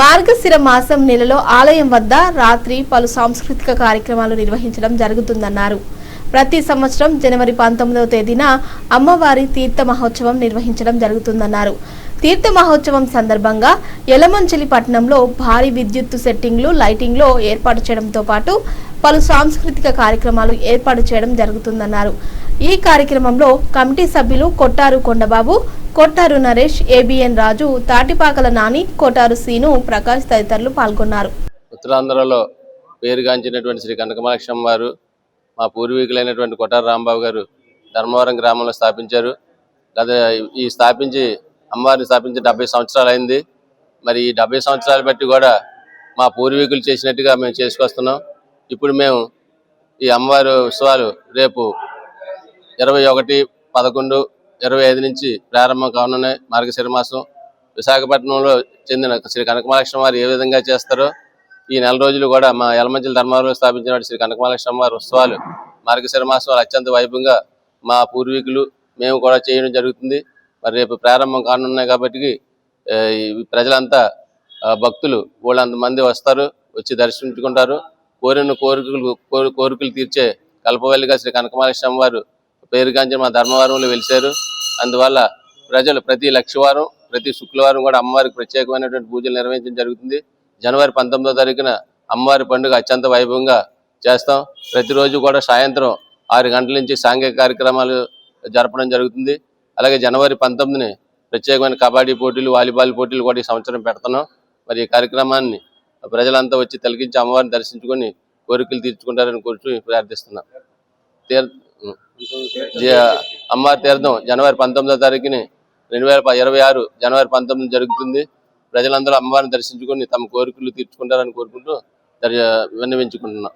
మార్గశిర మాసం నెలలో ఆలయం వద్ద రాత్రి పలు సాంస్కృతిక కార్యక్రమాలు నిర్వహించడం జరుగుతుందన్నారు. ప్రతి సంవత్సరం జనవరి పంతొమ్మిదవ తేదీన అమ్మవారి తీర్థ మహోత్సవం నిర్వహించడం జరుగుతుందన్నారు. తీర్థ మహోత్సవం సందర్భంగా యలమంచిలి పట్టణంలో భారీ విద్యుత్తు సెట్టింగ్లు లైటింగ్లో ఏర్పాటు చేయడంతో పాటు పలు సాంస్కృతిక కార్యక్రమాలు ఏర్పాటు చేయడం జరుగుతుందన్నారు. ఈ కార్యక్రమంలో కమిటీ సభ్యులు కొట్టారు కొండబాబు కొట్టారు నరేష్ ఏబిఎన్ రాజు తాటిపాకల నాని కొట్టారు సీను ప్రకాష్ తదితరులు పాల్గొన్నారు. ఉత్తరాంధ్రలో పేరుగాంచినటువంటి శ్రీ కనకమలక్ష్మ వారు మా పూర్వీకులైనటువంటి కొట్టారు రాంబాబు గారు ధర్మవరం గ్రామంలో స్థాపించారు. గత ఈ స్థాపించి అమ్మవారిని స్థాపించి డెబ్బై సంవత్సరాలు అయింది. మరి ఈ డెబ్బై సంవత్సరాలు బట్టి కూడా మా పూర్వీకులు చేసినట్టుగా మేము చేసుకొస్తున్నాం. ఇప్పుడు మేము ఈ అమ్మవారి ఉత్సవాలు రేపు ఇరవై ఒకటి పదకొండు ఇరవై ఐదు నుంచి ప్రారంభం కానున్నాయి. మార్గశిర మాసం. విశాఖపట్నంలో చెందిన శ్రీ కనకమహాలక్ష్మి వారు ఏ విధంగా చేస్తారో ఈ నెల రోజులు కూడా మా యలమంచిల ధర్మవరంలో స్థాపించిన శ్రీ కనకమహాలక్ష్మి వారి ఉత్సవాలు మార్గశిర మాసం అత్యంత వైభవంగా మా పూర్వీకులు మేము కూడా చేయడం జరుగుతుంది. మరి రేపు ప్రారంభం కానున్నాయి కాబట్టి ప్రజలంతా భక్తులు వాళ్ళంత మంది వస్తారు వచ్చి దర్శించుకుంటారు. కోరిన కోరికలు కోరికలు తీర్చే కల్పవల్లిగా శ్రీ కనకమలక్ష్మ వారు పేరుగాంచిన మా ధర్మవరంలో వెలిశారు. అందువల్ల ప్రజలు ప్రతి లక్షవారం ప్రతి శుక్రవారం కూడా అమ్మవారికి ప్రత్యేకమైనటువంటి పూజలు నిర్వహించడం జరుగుతుంది. జనవరి పంతొమ్మిదో తారీఖున అమ్మవారి పండుగ అత్యంత వైభవంగా చేస్తాం. ప్రతిరోజు కూడా సాయంత్రం ఆరు గంటల నుంచి సాంఘిక కార్యక్రమాలు జరపడం జరుగుతుంది. అలాగే జనవరి పంతొమ్మిదిని ప్రత్యేకమైన కబడ్డీ పోటీలు వాలీబాల్ పోటీలు కూడా ఈ సంవత్సరం పెడుతున్నాం. మరి ఈ కార్యక్రమాన్ని ప్రజలంతా వచ్చి తొలగించి అమ్మవారిని దర్శించుకొని కోరికలు తీర్చుకుంటారని కోరుతూ ప్రార్థిస్తున్నాం. తీర్ అమ్మవారి తీర్థం జనవరి పంతొమ్మిదో తారీఖుని రెండు వేల ఇరవై ఆరు జనవరి పంతొమ్మిది జరుగుతుంది. ప్రజలందరూ అమ్మవారిని దర్శించుకొని తమ కోరికలు తీర్చుకుంటారని కోరుకుంటూ విన్నవించుకుంటున్నాం.